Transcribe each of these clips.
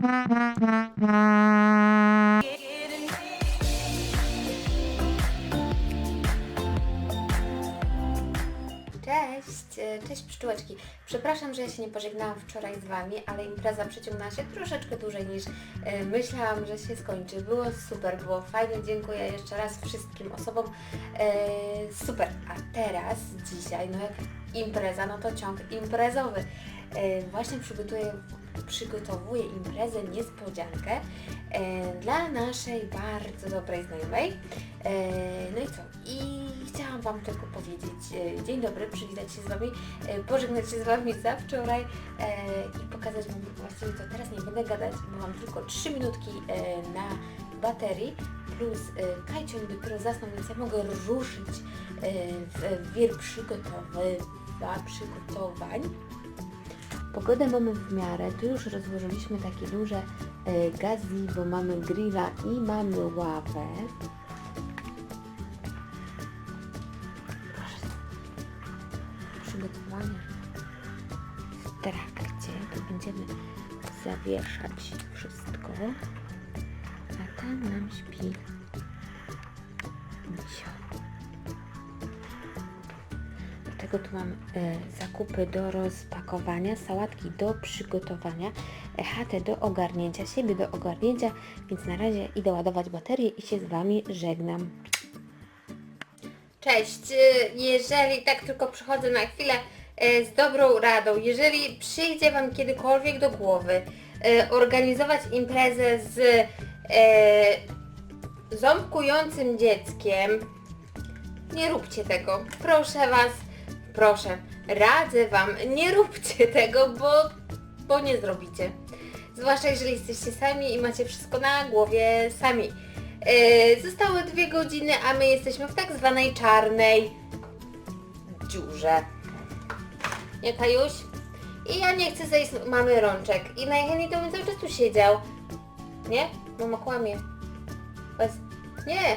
Cześć, e, cześć pszczółeczki. Przepraszam, że ja się nie pożegnałam wczoraj z Wami, ale impreza przeciągnęła się troszeczkę dłużej niż e, myślałam, że się skończy. Było super, było fajnie, dziękuję jeszcze raz wszystkim osobom. E, super, a teraz, dzisiaj, no jak impreza, no to ciąg imprezowy. Właśnie przygotuję, przygotowuję imprezę, niespodziankę e, dla naszej bardzo dobrej znajomej. E, no i co? I chciałam Wam tylko powiedzieć e, dzień dobry, przywitać się z Wami, e, pożegnać się z Wami za wczoraj e, i pokazać Wam właściwie to teraz nie będę gadać, bo mam tylko 3 minutki e, na baterii plus e, Kajcion dopiero zasnął, więc ja mogę ruszyć e, w wir przygotowy, przygotowań. Pogodę mamy w miarę, tu już rozłożyliśmy takie duże e, gazebo, mamy grilla i mamy ławę. Proszę. Przygotowania w trakcie, tu będziemy zawieszać wszystko, a tam nam śpi misio. Do tego tu mam e, zakupy do rozpakowania, sałatki do przygotowania, e, chatę do ogarnięcia, siebie do ogarnięcia, więc na razie idę ładować baterię i się z Wami żegnam. Cześć, jeżeli tak tylko przychodzę na chwilę y, z dobrą radą, jeżeli przyjdzie Wam kiedykolwiek do głowy organizować imprezę z ząbkującym dzieckiem, nie róbcie tego. Proszę Was, proszę, radzę Wam, nie róbcie tego, bo, bo nie zrobicie. Zwłaszcza jeżeli jesteście sami i macie wszystko na głowie sami. Yy, zostały dwie godziny, a my jesteśmy w tak zwanej czarnej dziurze. Nie, Kajuś? I ja nie chcę zejść z mamy rączek. I najchętniej to bym cały czas tu siedział. Nie? Mama kłamie. Nie,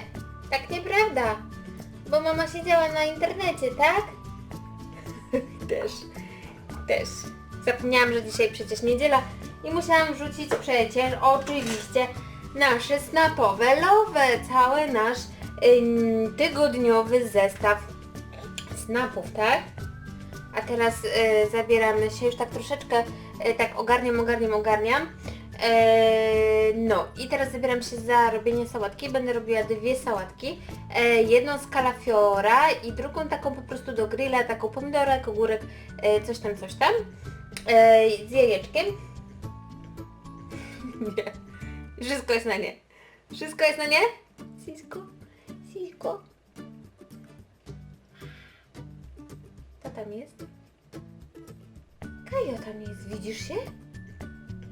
tak nieprawda. Bo mama siedziała na internecie, tak? Też. Też. Zapomniałam, że dzisiaj przecież niedziela i musiałam wrzucić przecież oczywiście nasze snapowe lowe, cały nasz tygodniowy zestaw snapów, tak? A teraz y, zabieramy się już tak troszeczkę, y, tak ogarniam, ogarniam, ogarniam. E, no i teraz zabieram się za robienie sałatki. Będę robiła dwie sałatki. E, jedną z kalafiora i drugą taką po prostu do grilla, taką pomidorek, ogórek, e, coś tam, coś tam. Z jajeczkiem. nie. Wszystko jest na nie. Wszystko jest na nie? Sisko? Sisko? Co tam jest? Kajo tam jest, widzisz się?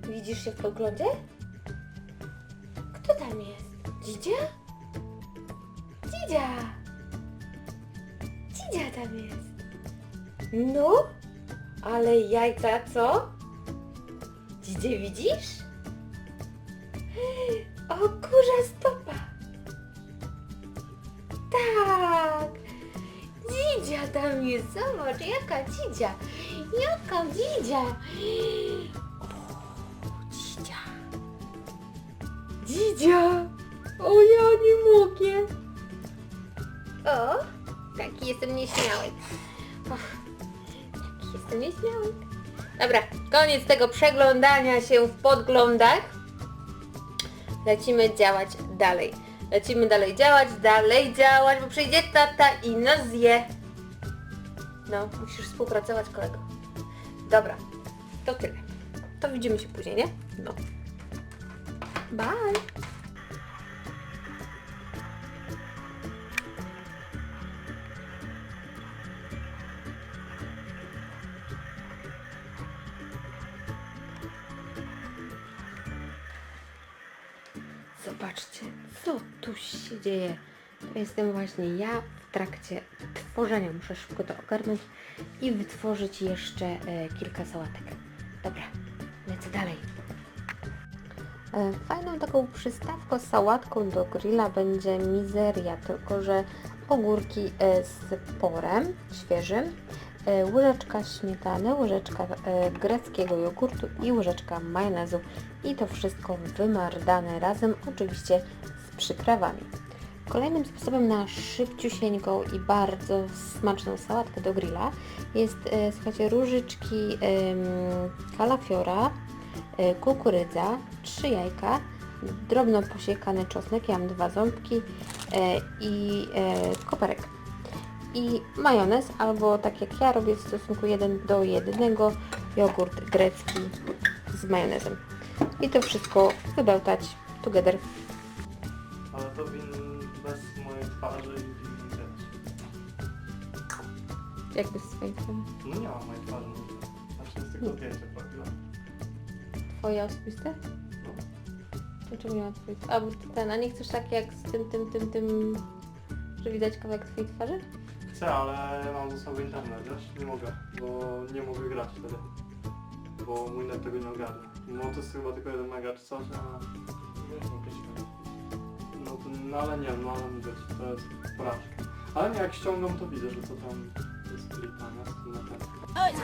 Widzisz się w poglądzie? Kto tam jest? Dzidzia? Dzidzia! Dzidzia tam jest. No? Ale jajca co? Dzidzie widzisz? O kurza stopa! Tak! Dzidzia tam jest, zobacz, jaka dzidzia! Jaka dzidzia! Dzidzia! O, ja nie mogę! O, taki jestem nieśmiały. Taki jestem nieśmiały. Dobra, koniec tego przeglądania się w podglądach. Lecimy działać dalej. Lecimy dalej działać, dalej działać, bo przyjdzie tata i nas zje. No, musisz współpracować kolego. Dobra, to tyle. To widzimy się później, nie? No. Bye! Zobaczcie, co tu się dzieje. Jestem właśnie ja w trakcie tworzenia. Muszę szybko to ogarnąć i wytworzyć jeszcze e, kilka sałatek. Dobra, lecę dalej. E, Fajną taką przystawką sałatką do grilla będzie mizeria, tylko że ogórki e, z porem świeżym, e, łyżeczka śmietany, łyżeczka greckiego jogurtu i łyżeczka majonezu. I to wszystko wymardane razem, oczywiście z przyprawami. Kolejnym sposobem na szybciusieńką i bardzo smaczną sałatkę do grilla jest, słuchajcie, różyczki kalafiora, kukurydza, trzy jajka, drobno posiekany czosnek, ja mam dwa ząbki e, i e, koperek. I majonez, albo tak jak ja robię w stosunku 1 do 1, jogurt grecki z majonezem. I to wszystko wybełtać together. Ale to win bez mojej twarzy i win też. Jakby z swojej strony. No nie ma mojej twarzy. Znaczy jest tylko zdjęcie prawda? Twoje osobiste? No. To czemu nie ma twojej A, bo ty ten, a nie chcesz tak jak z tym, tym, tym, tym, że widać kawałek twojej twarzy? Chcę, ale mam ze sobą internet, wiesz? Nie mogę, bo nie mogę grać wtedy. Bo mój net tego nie ogarnia. No to jest chyba tylko jeden mega czy coś, a... No, to, no ale nie, no ale mówię ci, to jest porażka. Ale nie, jak ściągam to widzę, że to tam jest klipa, nie? Z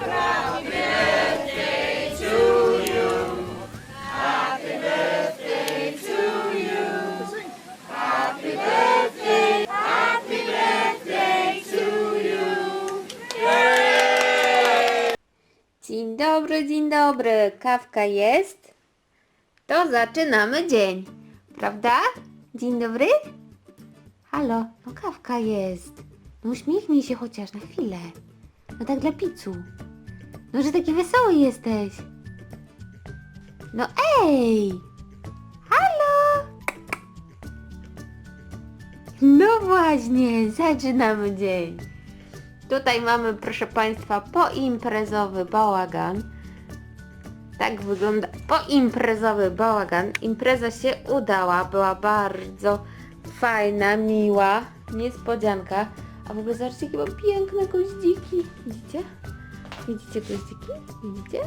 dobry, dzień dobry. Kawka jest? To zaczynamy dzień. Prawda? Dzień dobry? Halo, no kawka jest. No uśmiechnij się chociaż na chwilę. No tak dla picu. No, że taki wesoły jesteś. No ej! Halo! No właśnie, zaczynamy dzień. Tutaj mamy, proszę Państwa, poimprezowy bałagan. Tak wygląda poimprezowy bałagan. Impreza się udała, była bardzo fajna, miła, niespodzianka. A w ogóle zobaczcie, jakie mam piękne goździki. Widzicie? Widzicie goździki? Widzicie?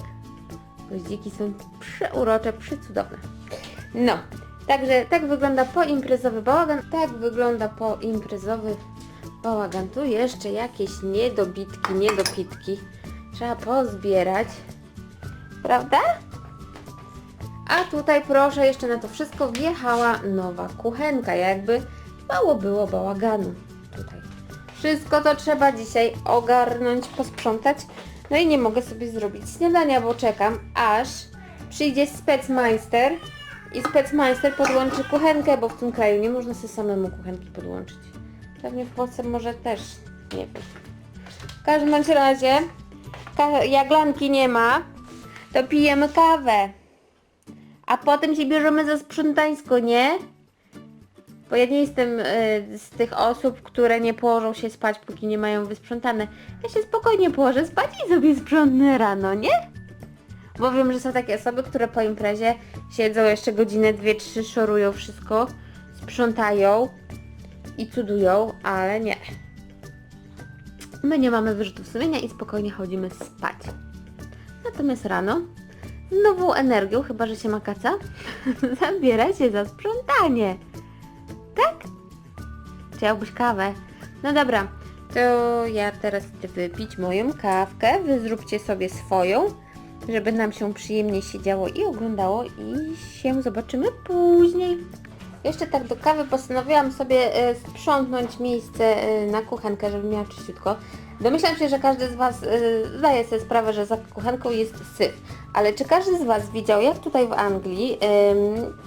Goździki są przeurocze, przecudowne. No, także tak wygląda poimprezowy bałagan. Tak wygląda poimprezowy bałagan. Tu jeszcze jakieś niedobitki, niedopitki. Trzeba pozbierać. Prawda? A tutaj proszę, jeszcze na to wszystko wjechała nowa kuchenka. Jakby mało było bałaganu tutaj. Wszystko to trzeba dzisiaj ogarnąć, posprzątać. No i nie mogę sobie zrobić śniadania, bo czekam, aż przyjdzie specmeister i specmeister podłączy kuchenkę, bo w tym kraju nie można sobie samemu kuchenki podłączyć. Pewnie w Polsce może też, nie wiem. W każdym razie, jaglanki nie ma, to pijemy kawę. A potem się bierzemy za sprzątańsko, nie? Bo ja nie jestem y, z tych osób, które nie położą się spać, póki nie mają wysprzątane. Ja się spokojnie położę spać i sobie sprzątnę rano, nie? Bo wiem, że są takie osoby, które po imprezie siedzą jeszcze godzinę, dwie, trzy, szorują wszystko, sprzątają i cudują, ale nie. My nie mamy wyrzutów sumienia i spokojnie chodzimy spać. Natomiast rano z nową energią, chyba że się ma kaca, zabiera się za sprzątanie. Tak? Chciałbyś kawę? No dobra, to ja teraz idę wypić moją kawkę. Wy zróbcie sobie swoją, żeby nam się przyjemnie siedziało i oglądało i się zobaczymy później. Jeszcze tak do kawy postanowiłam sobie e, sprzątnąć miejsce e, na kuchenkę, żeby miała czyściutko. Domyślam się, że każdy z Was e, zdaje sobie sprawę, że za kuchenką jest syf. Ale czy każdy z Was widział, jak tutaj w Anglii,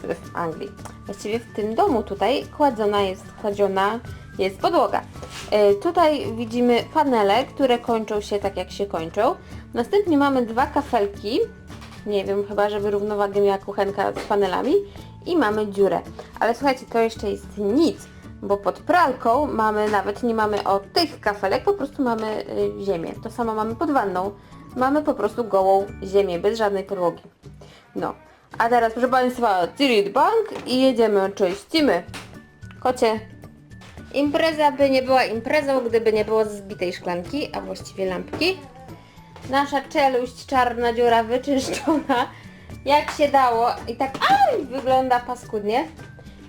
w Anglii, właściwie w tym domu tutaj kładzona jest, kładziona jest podłoga. E, tutaj widzimy panele, które kończą się tak jak się kończą. Następnie mamy dwa kafelki, nie wiem, chyba żeby równowagę miała kuchenka z panelami i mamy dziurę. Ale słuchajcie, to jeszcze jest nic, bo pod pralką mamy, nawet nie mamy o tych kafelek, po prostu mamy y, ziemię. To samo mamy pod wanną. Mamy po prostu gołą ziemię, bez żadnej podłogi. No, a teraz proszę Państwa, Tirit Bank i jedziemy, czyścimy. Kocie, impreza by nie była imprezą, gdyby nie było zbitej szklanki, a właściwie lampki. Nasza czeluść, czarna dziura wyczyszczona jak się dało i tak aj, wygląda paskudnie.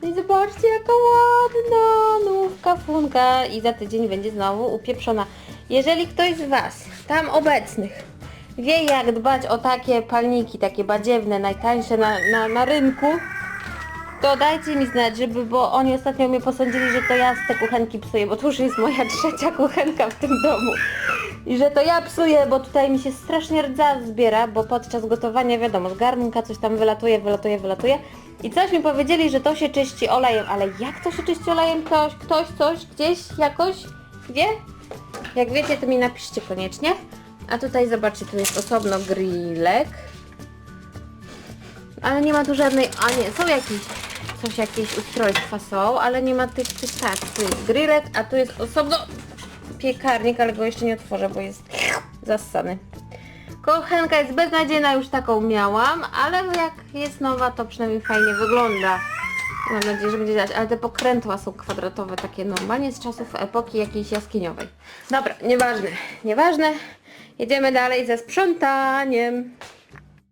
I zobaczcie jaka ładna nówka funka i za tydzień będzie znowu upieprzona. Jeżeli ktoś z Was tam obecnych wie jak dbać o takie palniki, takie badziewne, najtańsze na, na, na rynku, to dajcie mi znać, żeby, bo oni ostatnio mnie posądzili, że to ja te kuchenki psuję, bo to już jest moja trzecia kuchenka w tym domu. I że to ja psuję, bo tutaj mi się strasznie rdza zbiera, bo podczas gotowania wiadomo, z garnka coś tam wylatuje, wylatuje, wylatuje. I coś mi powiedzieli, że to się czyści olejem, ale jak to się czyści olejem? Ktoś, ktoś, coś, gdzieś, jakoś wie? Jak wiecie, to mi napiszcie koniecznie. A tutaj zobaczcie, tu jest osobno grillek. Ale nie ma tu żadnej, a nie, są jakieś, coś, jakieś ustrojstwa są, ale nie ma tych, tych tak, tu jest grillek, a tu jest osobno piekarnik, ale go jeszcze nie otworzę, bo jest zassany. Kochenka jest beznadziejna, już taką miałam, ale jak jest nowa, to przynajmniej fajnie wygląda. Mam nadzieję, że będzie dać, ale te pokrętła są kwadratowe, takie normalnie z czasów epoki jakiejś jaskiniowej. Dobra, nieważne, nieważne. Jedziemy dalej ze sprzątaniem.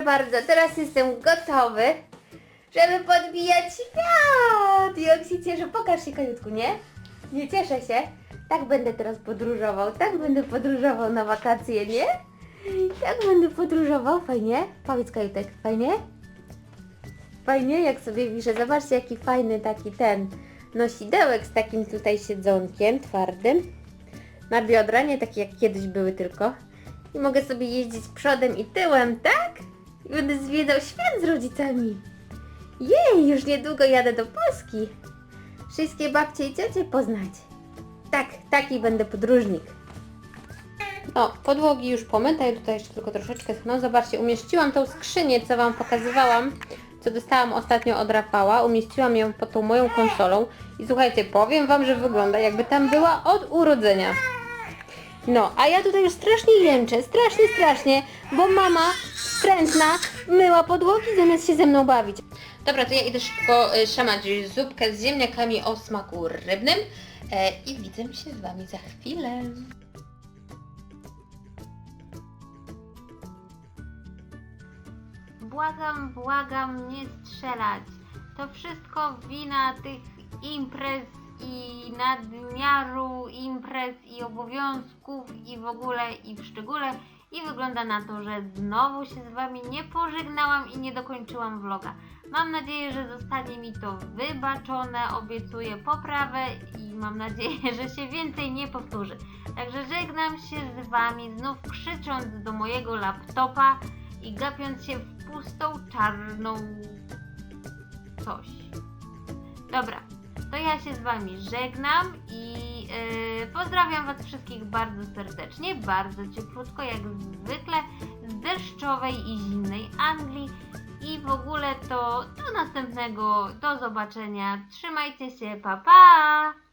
Bardzo, teraz jestem gotowy, żeby podbijać świat. Jak się cieszę, pokaż się kajutku, nie? Nie cieszę się. Tak będę teraz podróżował, tak będę podróżował na wakacje, nie? Tak będę podróżował, fajnie? Powiedz kajutek, fajnie? Fajnie, jak sobie wiszę. Zobaczcie, jaki fajny taki ten nosidełek z takim tutaj siedzonkiem twardym. Na biodra, nie takie jak kiedyś były tylko. I mogę sobie jeździć przodem i tyłem, tak? I będę zwiedzał świat z rodzicami. Jej, już niedługo jadę do Polski. Wszystkie babcie i ciocie poznać. Tak, taki będę podróżnik. No, podłogi już pomyte, ja tutaj jeszcze tylko troszeczkę no zobaczcie, umieściłam tą skrzynię, co Wam pokazywałam, co dostałam ostatnio od Rafała, umieściłam ją pod tą moją konsolą i słuchajcie, powiem Wam, że wygląda jakby tam była od urodzenia. No, a ja tutaj już strasznie jęczę, strasznie, strasznie, bo mama wstrętna myła podłogi zamiast się ze mną bawić. Dobra, to ja idę szybko y, szamać zupkę z ziemniakami o smaku rybnym e, i widzę się z Wami za chwilę. Błagam, błagam nie strzelać. To wszystko wina tych imprez i nadmiaru imprez i obowiązków i w ogóle i w szczególe i wygląda na to, że znowu się z Wami nie pożegnałam i nie dokończyłam vloga. Mam nadzieję, że zostanie mi to wybaczone, obiecuję poprawę i mam nadzieję, że się więcej nie powtórzy. Także żegnam się z Wami znów krzycząc do mojego laptopa i gapiąc się w pustą, czarną coś. Dobra, to ja się z Wami żegnam i yy, pozdrawiam Was wszystkich bardzo serdecznie, bardzo cieplutko, jak zwykle z deszczowej i zimnej Anglii. I w ogóle to do następnego, do zobaczenia. Trzymajcie się, pa pa!